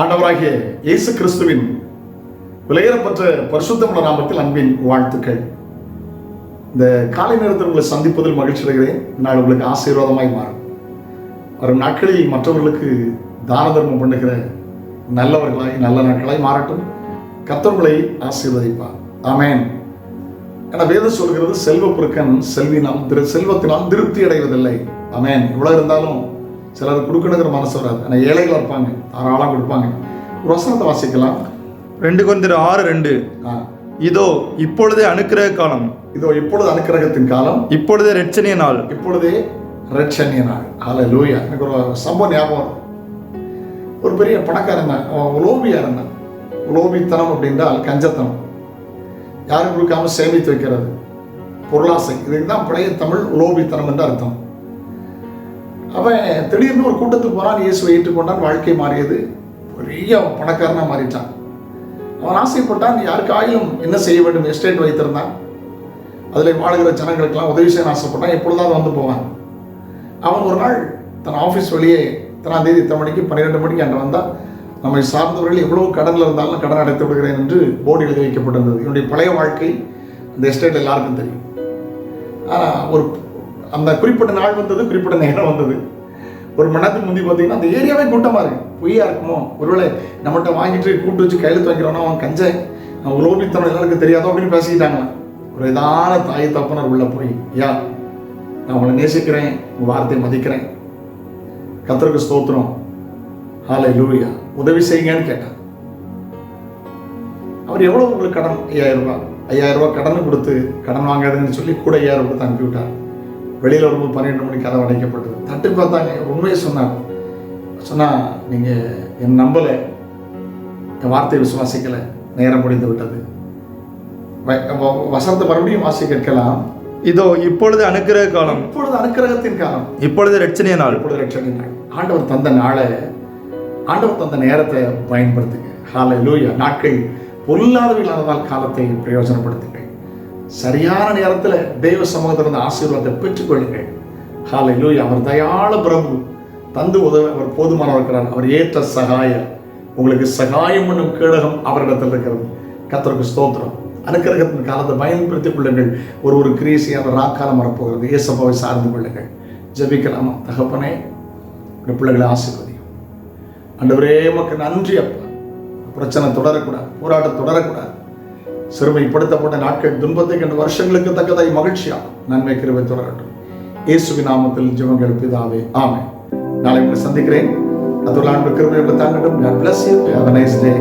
ஆண்டவராகிய இயேசு கிறிஸ்துவின் விலையேறப்பட்ட பரிசுத்தமுள்ள நாமத்தில் அன்பின் வாழ்த்துக்கள். இந்த காலை நேரத்தில் உங்களை சந்திப்பதில் மகிழ்ச்சி அடைகிறேன். நான் உங்களுக்கு ஆசீர்வாதமாய் மாறும். வரும் நாட்களில் மற்றவர்களுக்கு தான தர்மம் பண்ணுகிற நல்லவர்களாய் நல்ல நாட்களாய் மாறட்டும். கத்தவர்களை ஆசீர்வதிப்பார். ஆமேன். என வேதம் சொல்கிறது செல்வ புருக்கன் செல்வினால் திரு செல்வத்தினால் திருப்தி அடைவதில்லை. ஆமேன். இவ்வளோ இருந்தாலும் சிலர் கொடுக்கணுங்கிற மனசு வராது. ஆனால் ஏழைகள் இருப்பாங்க. தாராளம் கொடுப்பாங்க. ஒரு வசனத்தை வாசிக்கலாம். ரெண்டு கொந்திர ஆறு ரெண்டு. இதோ இப்பொழுதே அனுக்கிரக காலம். இதோ இப்பொழுது அனுக்கிரகத்தின் காலம். இப்பொழுதே ரட்சணிய நாள். இப்பொழுதே ரட்சணிய நாள். ஹalleluya லூயா எனக்கு ஒரு சம்பவம் ஞாபகம். ஒரு பெரிய பணக்காரன் தான் அவன் உலோபியா இருந்தான். உலோபித்தனம் அப்படின்றால் கஞ்சத்தனம். யாரும் கொடுக்காம சேமித்து வைக்கிறது. பொருளாசை. இதுக்கு தான் பழைய தமிழ் உலோபித்தனம் என்று அர்த்தம். அவன் திடீர்னு ஒரு கூட்டத்துக்கு போனான் இயேசுவை ஏற்றுக்கொண்டான் வாழ்க்கை மாறியது. பெரிய பணக்காரனாக மாறிட்டான். அவன் ஆசைப்பட்டான் யாருக்காயிலும் என்ன செய்ய வேண்டும்? எஸ்டேட் வைத்திருந்தான். அதில் வாழ்கிற ஜனங்களுக்கெல்லாம் உதவி செய்ய ஆசைப்பட்டான். எப்பொழுதாவது வந்து போவான். அவன் ஒரு நாள் தன் ஆஃபீஸ் வெளியே இத்தனாம் தேதி இத்தனை மணிக்கு? பன்னிரெண்டு மணிக்கு அன்று வந்தால் நம்மை சார்ந்தவர்கள் எவ்வளவு கடனில் இருந்தாலும் கடன் அடைத்து விடுகிறேன் என்று போர்டு எழுதி வைக்கப்பட்டிருந்தது. என்னுடைய பழைய வாழ்க்கை அந்த எஸ்டேட் எல்லாருக்கும் தெரியும். ஆனால் ஒரு அந்த குறிப்பிட்ட நாள் வந்தது குறிப்பிட்ட நேரம் வந்தது. ஒரு மணி நேரத்துக்கு முந்தி பார்த்தீங்கன்னா அந்த ஏரியாவே கூட்டமாக இருக்கு. பொய்யா இருக்குமோ? ஒருவேளை நம்மகிட்ட வாங்கிட்டு கூட்டு வச்சு கையில் வைக்கிறோன்னா அவன் கஞ்சன் அவன் உலோபித்தனம் எல்லாருக்கும் தெரியாதோ அப்படின்னு பேசிக்கிட்டாங்களாம் ஒரு இதான தாய் தப்பனர் உள்ள போய் யா நான் உங்களை நேசிக்கிறேன் உங்கள் வார்த்தையை மதிக்கிறேன். கத்தருக்கு ஸ்தோத்திரம். ஹாலை லூயா உதவி செய்யுங்கன்னு கேட்டான் அவர் எவ்வளோ உங்களுக்கு கடன்? ஐயாயிரம் ரூபாய். ஐயாயிரம் ரூபாய் கடன் கொடுத்து கடன் வாங்காதுன்னு சொல்லி கூட ஐயாயிரம் கொடுத்து அனுப்பிவிட்டார் வெளியில் வரும்போது பன்னிரெண்டு மணிக்கு கதை அடைக்கப்பட்டது. தட்டு பார்த்தாங்க. உண்மையை சொன்னார். சொன்னா நீங்கள் என் நம்பலை. என் வார்த்தையை விசுவாசிக்கலை. நேரம் முடிந்து விட்டது. வசனத்தை மறுபடியும் வாசி கேட்கலாம். இதோ இப்பொழுது அனுக்கிரக காலம். இப்பொழுது அனுக்கிரகத்தின் காலம். இப்பொழுது ரட்சணிய நாள். இப்பொழுது ரட்சணை நாள். ஆண்டவர் தந்த நாளை ஆண்டவர் தந்த நேரத்தை பயன்படுத்துங்க. ஹாலை லூயா நாட்கள் பொல்லாதவில்லாததால் காலத்தை பிரயோஜனப்படுத்துங்கள் சரியான நேரத்தில் தெய்வ சமூகத்திலிருந்து ஆசீர்வாதத்தை பெற்றுக்கொள்ளுங்கள். ஹாலை லூயா அவர் தயாள பிரபு. தந்து உதவ அவர் போதுமானவர் இருக்கிறார். அவர் ஏற்ற சகாயம் உங்களுக்கு சகாயம் என்னும் கேடகம் அவரிடத்தில் இருக்கிறது. கத்தருக்கு ஸ்தோத்திரம். அனுக்கிரகத்தின் காலத்தை பயன்படுத்திக் கொள்ளுங்கள். ஒரு ஒரு கிரீசியான ராக்காலம் வரப்போகிறது இயேசப்பாவை சார்ந்து கொள்ளுங்கள். ஜெபிக்கலாமா? தகப்பனே இந்த பிள்ளைகளை ஆசீர்வதியும். ஒரே மக்கள் நன்றி அப்பா. பிரச்சனை தொடரக்கூடாது. போராட்டம் தொடரக்கூடாது. சிறுமைப்படுத்தப்பட்ட நாட்கள் துன்பத்தை கண்ட வருஷங்களுக்கு தக்கதாய் மகிழ்ச்சியாகும். நன்மை கிருவை தொடரட்டும். இயேசுவி நாமத்தில் ஜெபங்கள் பிதாவே ஆமே நாளை உங்களை சந்திக்கிறேன். அதுல ஆண்டு கிருபை உங்களை தாங்கட்டும். God bless you. Have a nice day.